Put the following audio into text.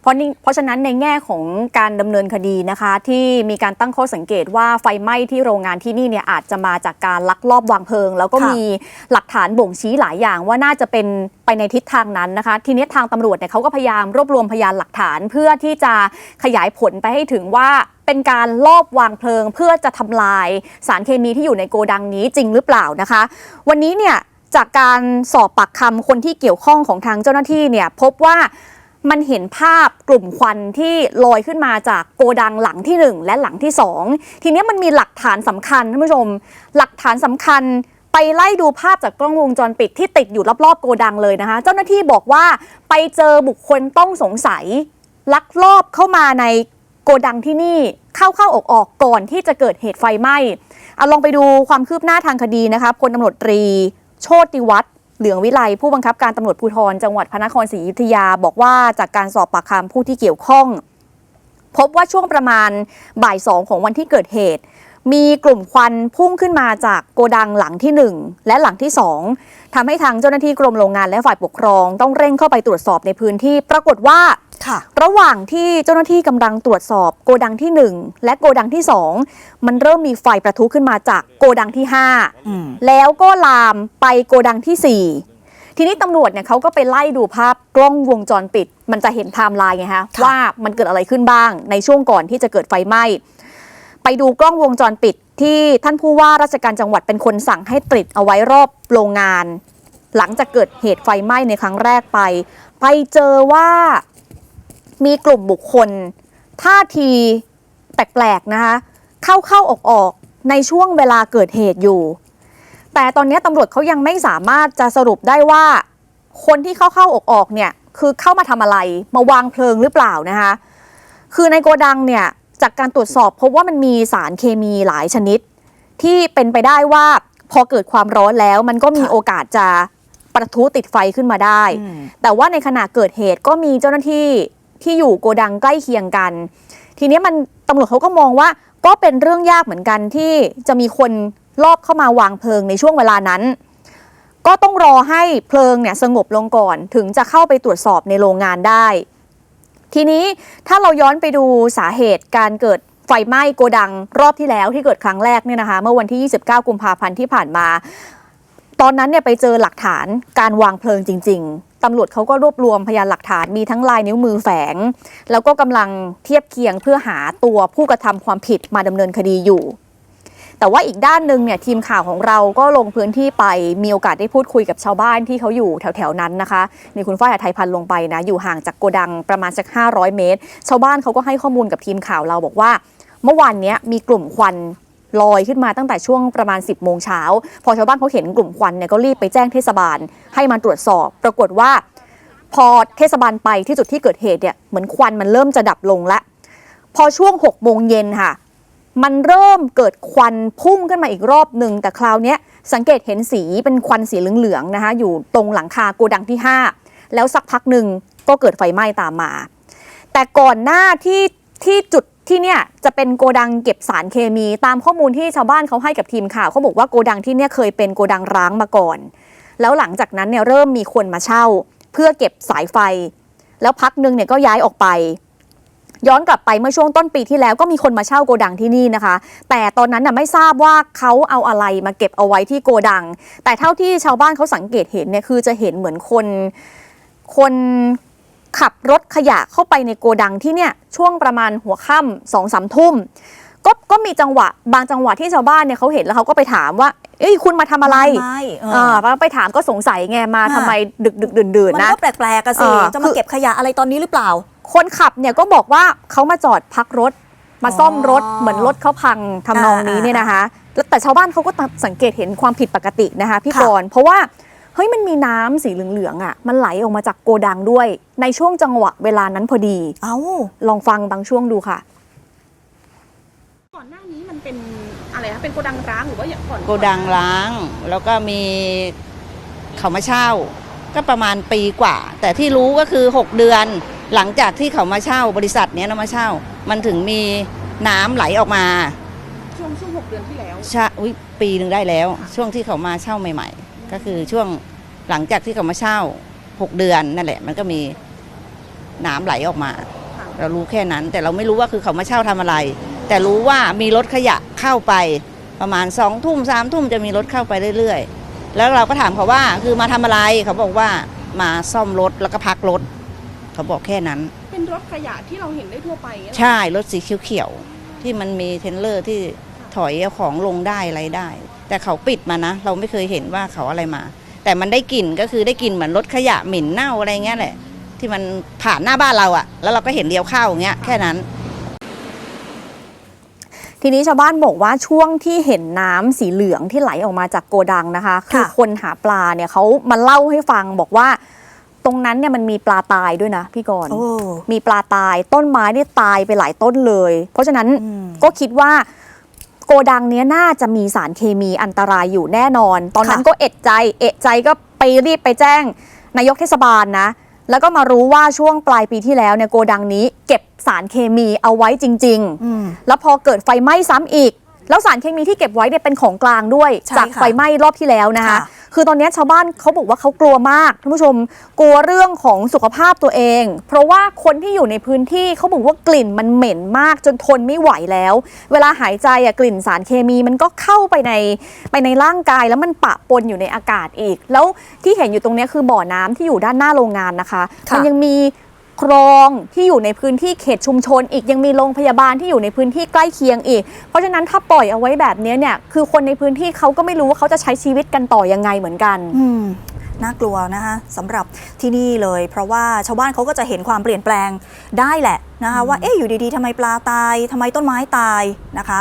เพราะนี่เพราะฉะนั้นในแง่ของการดำเนินคดีนะคะ ที่มีการตั้งข้อสังเกตว่าไฟไหม้ที่โรงงานที่นี่เนี่ยอาจจะมาจากการลักลอบวางเพลิง แล้วก็ค่ะมีหลักฐานบ่งชี้หลายอย่างว่าน่าจะเป็นไปในทิศทางนั้นนะคะ ทีนี้ทางตำรวจเนี่ยเขาก็พยายามรวบรวมพยานหลักฐาน เพื่อที่จะขยายผลไปให้ถึงว่าเป็นการลอบวางเพลิง เพื่อจะทำลายสารเคมีที่อยู่ในโกดังนี้จริงหรือเปล่านะคะ วันนี้เนี่ยจากการสอบปากคำคนที่เกี่ยวข้องของทางเจ้าหน้าที่เนี่ยพบว่า มันเห็นภาพกลุ่มควันที่ลอยขึ้นมาจากโกดังหลังที่ 1 และหลังที่ 2 ทีนี้มันมีหลักฐานสำคัญท่านผู้ชม หลักฐานสำคัญไปไล่ดูภาพจากกล้องวงจรปิดที่ติดอยู่รอบๆโกดังเลยนะคะ เจ้าหน้าที่บอกว่าไปเจอบุคคลต้องสงสัย ลักลอบเข้ามาในโกดังที่นี่เข้าเข้าออกออกๆก่อนที่จะเกิดเหตุไฟไหม้เอาลองไปดูความคืบหน้าทางคดีนะคะพลตำรวจตรี โชติวัฒน์ เหลืองวิไลผู้บังคับการตำรวจภูธรจังหวัดพระนครศรีอยุธยาบอกว่าจากการสอบปากคำผู้ที่เกี่ยวข้อง พบว่าช่วงประมาณบ่ายสองของวันที่เกิดเหตุ มีกลุ่มควันพุ่งขึ้นมาจากโกดังหลังที่ 1 และหลังที่ 2ทำให้ทางเจ้าหน้าที่กรมโรงงานและฝ่ายปกครองต้องเร่งเข้าไปตรวจสอบในพื้นที่ ปรากฏว่าค่ะ ระหว่างที่เจ้าหน้าที่กำลังตรวจสอบโกดังที่ 1 และโกดังที่ 2 มันเริ่มมีไฟประทุขึ้นมาจากโกดังที่อืม5แล้วก็ลามไปโกดังที่ 4ทีนี้ตำรวจเนี่ยเขาก็ไปไล่ดูภาพกล้องวงจรปิด มันจะเห็นไทม์ไลน์ไงฮะค่ะว่ามันเกิดอะไรขึ้นบ้างในช่วงก่อนที่จะเกิดไฟไหม้ ไปดูกล้องวงจรปิดที่ท่านผู้ว่าราชการจังหวัดเป็นคนสั่งให้ติดเอาไว้รอบโรงงาน หลังจากเกิดเหตุไฟไหม้ในครั้งแรกไป ไปเจอว่ามีกลุ่มบุคคล ท่าทีแปลกๆนะคะ เข้าเข้าออกออกๆในช่วงเวลาเกิดเหตุอยู่ แต่ตอนนี้ตำรวจเขายังไม่สามารถจะสรุปได้ว่า คนที่เข้าเข้าออกออกๆเนี่ยคือเข้ามาทำอะไรมาวางเพลิงหรือเปล่านะคะ คือในโกดังเนี่ย จากการตรวจสอบพบว่ามันมีสารเคมีหลายชนิด ที่เป็นไปได้ว่าพอเกิดความร้อนแล้ว มันก็มีค่ะโอกาสจะประทุติดไฟขึ้นมาได้อืมแต่ว่าในขณะเกิดเหตุก็มีเจ้าหน้าที่ที่อยู่โกดังใกล้เคียงกัน ทีนี้มันตำรวจเขาก็มองว่าก็เป็นเรื่องยากเหมือนกันที่จะมีคนลอบเข้ามาวางเพลิงในช่วงเวลานั้น ก็ต้องรอให้เพลิงเนี่ยสงบลงก่อนถึงจะเข้าไปตรวจสอบในโรงงานได้ ทีนี้ถ้าเราย้อนไปดูสาเหตุการเกิดไฟไหม้โกดังรอบที่แล้วที่เกิดครั้งแรกเนี่ยนะคะ เมื่อวันที่ 29 กุมภาพันธ์ที่ผ่านมา ตอนนั้นเนี่ยไปเจอหลักฐานการวางเพลิงจริง ๆตำรวจเขาก็รวบรวมพยานหลักฐานมีทั้งลายนิ้วมือแฝง แล้วก็กำลังเทียบเคียงเพื่อหาตัวผู้กระทำความผิดมาดำเนินคดีอยู่ แต่ว่าอีกด้านหนึ่งเนี่ยทีมข่าวของเราก็ลงพื้นที่ไปมีโอกาสได้พูดคุยกับชาวบ้านที่เขาอยู่แถวๆนั้นนะคะนี่คุณฝ้ายอไทยพันธ์ลงไปนะอยู่ห่างจากโกดังประมาณสัก 500 เมตร ชาวบ้านเขาก็ให้ข้อมูลกับทีมข่าวเราบอกว่า เมื่อวานนี้มีกลุ่มควันลอยขึ้นมาตั้งแต่ช่วงประมาณ 10 โมงเช้า พอชาวบ้านเขาเห็นกลุ่มควันเนี่ยก็รีบไปแจ้งเทศบาลให้มาตรวจสอบ ปรากฏว่า พอเทศบาลไปที่จุดที่เกิดเหตุเนี่ยเหมือนควันมันเริ่มจะดับลงแล้วพอช่วง 6 โมงเย็นค่ะ มันเริ่มเกิดควันพุ่งขึ้นมาอีกรอบหนึ่งแต่คราวนี้สังเกตเห็นสีเป็นควันสีเหลืองๆนะคะอยู่ตรงหลังคาโกดังที่ 5 แล้วสักพักหนึ่งก็เกิดไฟไหม้ตามมา แต่ก่อนหน้าที่ที่จุดที่เนี่ยจะเป็นโกดังเก็บสารเคมีตามข้อมูลที่ชาวบ้านเขาให้กับทีมข่าวเขาบอกว่าโกดังที่เนี่ยเคยเป็นโกดังร้างมาก่อน แล้วหลังจากนั้นเนี่ยเริ่มมีคนมาเช่า เพื่อเก็บสายไฟ แล้วพักหนึ่งเนี่ยก็ย้ายออกไป ย้อนกลับไปเมื่อช่วงต้นปีที่แล้วก็มีคนมาเช่าโกดังที่นี่นะคะ แต่ตอนนั้นน่ะไม่ทราบว่าเขาเอาอะไรมาเก็บเอาไว้ที่โกดัง แต่เท่าที่ชาวบ้านเขาสังเกตเห็นเนี่ยคือจะเห็นเหมือนคนคนขับรถขยะเข้าไปในโกดังที่เนี่ยช่วงประมาณหัวค่ำสองสามทุ่มก็ก็มีจังหวะบางจังหวะที่ชาวบ้านเนี่ยเขาเห็นแล้วเขาก็ไปถามว่าเอ้ยคุณมาทำอะไรทำไมเอออ่าไปถามก็สงสัยไงมาค่ะทำไมดึกดึกดื่นดื่นมันๆนะก็แปลกๆกันสิเออจะคืมาอเก็บขยะอะไรตอนนี้หรือเปล่า คนขับเนี่ยก็บอกว่าเขามาจอดพักรถ มาซ่อมรถอ๋อเหมือนรถเขาพังทำนองนี้อ่าเนี่ยนะคะแล้วแต่ชาวบ้านเขาก็สังเกตเห็นความผิดปกตินะคะพี่ค่ะกรณ์เพราะว่าเฮ้ยมันมีน้ำสีเหลืองๆอะมันไหลออกมาจากโกดังด้วย ในช่วงจังหวะเวลานั้นพอดี เอ้าลองฟังบางช่วงดูค่ะ ก่อนหน้านี้มันเป็นอะไรคะเป็นโกดังร้างหรือว่าอย่างก่อนโกดังล้าง แล้วก็มีเขามาเช่า ก็ประมาณปีกว่า แต่ที่รู้ก็คือ 6 เดือน หลังจากที่เขามาเช่าบริษัทเนี้ยนะมาเช่า มันถึงมีน้ำไหลออกมาช่วงช่วงหกเดือนที่แล้ว ชะอุยปีหนึ่งได้แล้ว ช่วงที่เขามาเช่าใหม่ ๆ ก็คือช่วงหลังจากที่เขามาเช่า6เดือนนั่นแหละ มันก็มีน้ำไหลออกมา ค่ะ เรารู้แค่นั้น แต่เราไม่รู้ว่าคือเขามาเช่าทำอะไร แต่รู้ว่ามีรถขยะเข้าไปประมาณสองทุ่มสามทุ่มจะมีรถเข้าไปเรื่อยๆ แล้วเราก็ถามเขาว่าคือมาทำอะไรเขาบอกว่ามาซ่อมรถแล้วก็พักรถ เขาบอกแค่นั้น เป็นรถขยะที่เราเห็นได้ทั่วไปอย่างเงี้ยเหรอใช่รถสีเขียวๆที่มันมีเทรนเลอร์ที่ถอยเอาของลงได้อะไรได้ แต่เขาปิดมานะ เราไม่เคยเห็นว่าเขาอะไรมา แต่มันได้กลิ่นก็คือได้กลิ่นเหมือนรถขยะเหม็นเน่าอะไรเงี้ยแหละ ที่มันผ่านหน้าบ้านเราอะแล้วเราก็เห็นเลี้ยวเข้าอย่างเงี้ยแค่นั้น ทีนี้ชาวบ้านบอกว่าช่วงที่เห็นน้ำสีเหลืองที่ไหลออกมาจากโกดังนะคะ คือคนหาปลาเนี่ยเขามาเล่าให้ฟังบอกว่าต รงนั้นเนี่ยมันมีปลาตายด้วยนะพี่กรณ์โอ้มีปลาตายต้นไม้นี่ตายไปหลายต้นเลย เพราะฉะนั้นอืมก็คิดว่าโกดังเนี้ยน่าจะมีสารเคมีอันตรายอยู่แน่นอน ตอนนั้นค่ะก็เอ็ดใจ เอ็ดใจก็ไปรีบไปแจ้ง นายกเทศบาลนะ แล้วก็มารู้ว่าช่วงปลายปีที่แล้วเนี่ยโกดังนี้ เก็บสารเคมีเอาไว้จริงๆอืมแล้วพอเกิดไฟไหม้ซ้ำอีก แล้วสารเคมีที่เก็บไว้เนี่ยเป็นของกลางด้วยใช่จากค่ะไฟไหม้รอบที่แล้วนะคะค่ะ คือตอนนี้ชาวบ้านเขาบอกว่าเขากลัวมากท่านผู้ชม กลัวเรื่องของสุขภาพตัวเอง เพราะว่าคนที่อยู่ในพื้นที่เขาบอกว่ากลิ่นมันเหม็นมากจนทนไม่ไหวแล้ว เวลาหายใจอะกลิ่นสารเคมีมันก็เข้าไปในไปในร่างกายแล้วมันปะปนอยู่ในอากาศอีก แล้วที่เห็นอยู่ตรงเนี้ยคือบ่อน้ำที่อยู่ด้านหน้าโรงงานนะคะค่ะมัยังมี คลองที่อยู่ในพื้นที่เขตชุมชน อีกยังมีโรงพยาบาลที่อยู่ในพื้นที่ใกล้เคียงอีก เพราะฉะนั้นถ้าปล่อยเอาไว้แบบนี้เนี่ยคือคนในพื้นที่เขาก็ไม่รู้ว่าเขาจะใช้ชีวิตกันต่อยังไงเหมือนกันอืมน่ากลัวนะคะสำหรับที่นี่เลย เพราะว่าชาวบ้านเขาก็จะเห็นความเปลี่ยนแปลงได้แหละนะคะว่าเอ๊ะอยู่ดีๆทำไมปลาตายทำไมต้นไม้ตายนะคะ